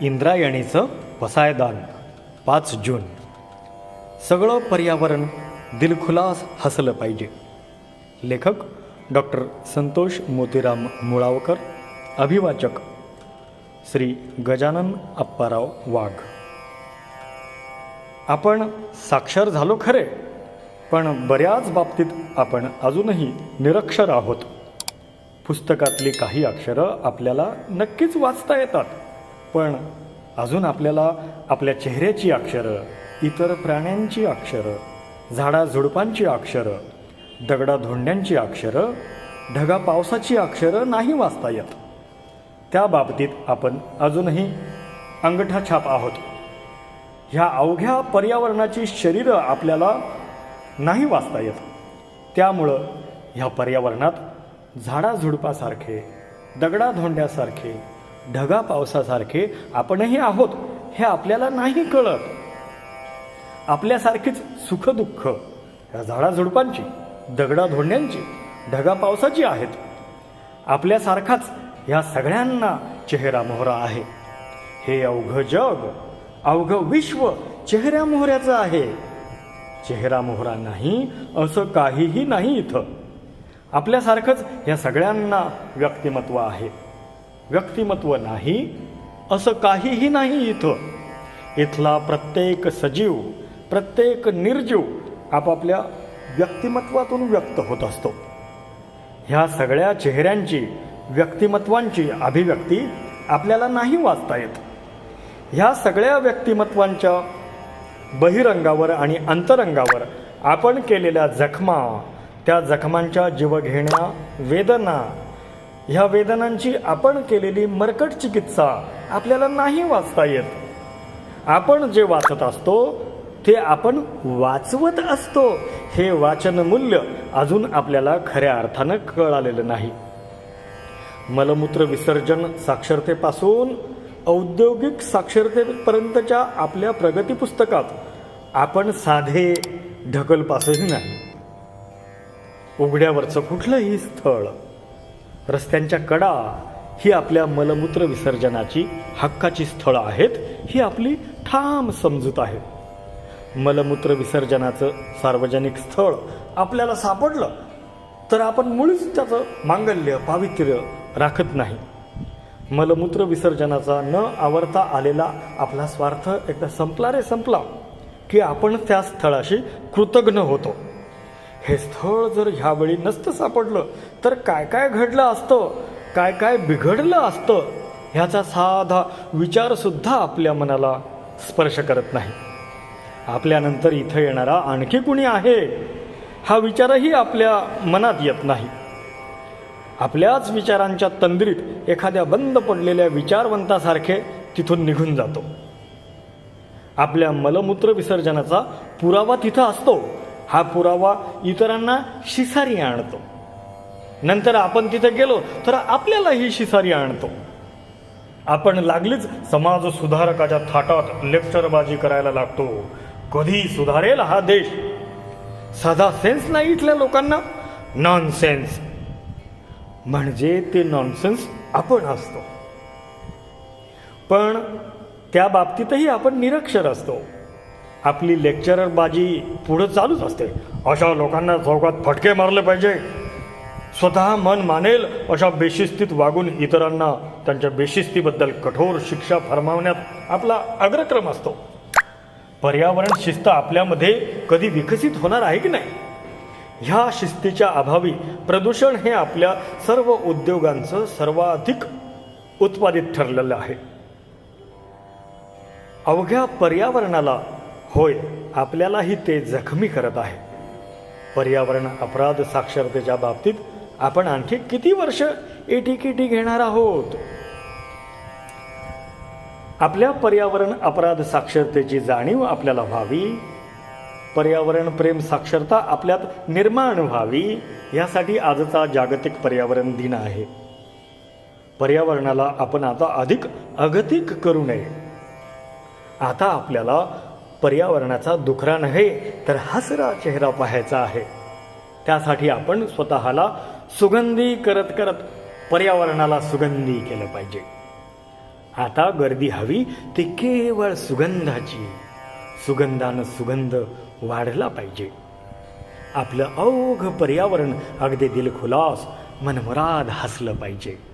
इंद्रायणीचं पसायदान पाच जून. सगळं पर्यावरण दिलखुलास हसलं पाहिजे. लेखक डॉक्टर संतोष मोतीराम मुळावकर अभिवाचक श्री गजानन अप्पाराव वाघ. आपण साक्षर झालो खरे पण बऱ्याच बाबतीत आपण अजूनही निरक्षर आहोत. पुस्तकातली काही अक्षरं आपल्याला नक्कीच वाचता येतात. पण अजून आपल्याला आपल्या चेहऱ्याची अक्षरं इतर प्राण्यांची अक्षरं झाडाझुडपांची अक्षरं दगडाधोंड्यांची अक्षरं ढगा पावसाची अक्षरं नाही वाचता येत. त्या बाबतीत आपण अजूनही अंगठा छाप आहोत. ह्या अवघ्या पर्यावरणाची शरीरं आपल्याला नाही वाचता येत. त्यामुळं ह्या पर्यावरणात झाडाझुडपासारखे दगडाधोंड्यासारखे ढगा पावसासारखे आपणही आहोत हे आपल्याला नाही कळत. आपल्यासारखीच सुखदुःख या झाडाझुडपांची दगडाधोंड्यांची ढगा पावसाची आहेत. आपल्यासारखाच ह्या सगळ्यांना चेहरा मोहरा आहे. हे अवघं जग अवघं विश्व चेहऱ्या मोहऱ्याचं आहे. चेहरा मोहरा नाही असं काहीही नाही इथं. आपल्यासारखंच ह्या सगळ्यांना व्यक्तिमत्व आहे. व्यक्तिमत्व नाही असं काहीही नाही इथं. इथला प्रत्येक सजीव प्रत्येक निर्जीव आपापल्या व्यक्तिमत्वातून व्यक्त होत असतो. ह्या सगळ्या चेहऱ्यांची व्यक्तिमत्वांची अभिव्यक्ती आपल्याला नाही वाचता येत. ह्या सगळ्या व्यक्तिमत्वांच्या बहिरंगावर आणि अंतरंगावर आपण केलेल्या जखमा त्या जखमांच्या जीवघेण्या वेदना ह्या वेदनांची आपण केलेली मरकट चिकित्सा आपल्याला नाही वाचता येत. आपण जे वाचत असतो ते आपण वाचवत असतो. हे वाचन मूल्य अजून आपल्याला खऱ्या अर्थानं कळालेलं नाही. मलमूत्र विसर्जन साक्षरतेपासून औद्योगिक साक्षरतेपर्यंतच्या आपल्या प्रगती पुस्तकात आपण साधे ढकलपासही नाही. उघड्यावरचं कुठलंही स्थळ रस्त्यांच्या कडा ही आपल्या मलमूत्र विसर्जनाची हक्काची स्थळं आहेत ही आपली ठाम समजूत आहे. मलमूत्र विसर्जनाचं सार्वजनिक स्थळ आपल्याला सापडलं तर आपण मुळीच त्याचं मांगल्य पावित्र्य राखत नाही. मलमूत्र विसर्जनाचा न आवरता आलेला आपला स्वार्थ एकदा संपला रे संपला की आपण त्या स्थळाशी कृतज्ञ होतो. हे स्थळ जर ह्यावेळी नसतं सापडलं तर काय काय घडलं असतं? काय काय बिघडलं असतं? ह्याचा साधा विचारसुद्धा आपल्या मनाला स्पर्श करत नाही. आपल्यानंतर इथं येणारा आणखी कुणी आहे? हा विचारही आपल्या मनात येत नाही. आपल्याच विचारांच्या तंद्रीत एखाद्या बंद पडलेल्या विचारवंतासारखे तिथून निघून जातो. आपल्या मलमूत्र विसर्जनाचा पुरावा तिथं असतो. हा पुरावा इतरांना शिसारी आणतो. नंतर आपण तिथे गेलो तर आपल्यालाही शिसारी आणतो. आपण लागलीच समाज सुधारकाच्या थाटात लेक्चरबाजी करायला लागतो. कधी सुधारेल हा देश? साधा सेन्स नाही इथल्या लोकांना? नॉनसेन्स म्हणजे ते नॉनसेन्स आपण असतो. पण त्या बाबतीतही आपण निरक्षर असतो. आपली लेक्चररबाजी पुढं चालूच असते. अशा लोकांना चौकात फटके मारले पाहिजे. स्वतः मन मानेल अशा बेशिस्तीत वागून इतरांना त्यांच्या बेशिस्तीबद्दल कठोर शिक्षा फरमावण्यात आपला अग्रक्रम असतो. पर्यावरण शिस्त आपल्यामध्ये कधी विकसित होणार आहे की नाही? ह्या शिस्तीच्या अभावी प्रदूषण हे आपल्या सर्व उद्योगांचं सर्वाधिक उत्पादित ठरलेलं आहे. अवघ्या पर्यावरणाला होय आपल्यालाही ते जखमी करत आहे. पर्यावरण अपराध साक्षरतेच्या बाबतीत आपण आणखी किती वर्ष एटीकेटी घेणार आहोत? आपल्या पर्यावरण अपराध साक्षरतेची जाणीव आपल्याला व्हावी. पर्यावरण प्रेम साक्षरता आपल्यात निर्माण व्हावी यासाठी आजचा जागतिक पर्यावरण दिन आहे. पर्यावरणाला आपण आता अधिक अगतिक करू नये. आता आपल्याला पर्यावरणाचा दुखरा नव्हे तर हसरा चेहरा पाहायचा आहे. त्यासाठी आपण स्वतःला सुगंधी करत करत पर्यावरणाला सुगंधी केलं पाहिजे. आता गर्दी हवी ती केवळ सुगंधाची. सुगंधानं सुगंध वाढला पाहिजे. आपलं अवघ पर्यावरण अगदी दिलखुलास मनमुराद हसलं पाहिजे.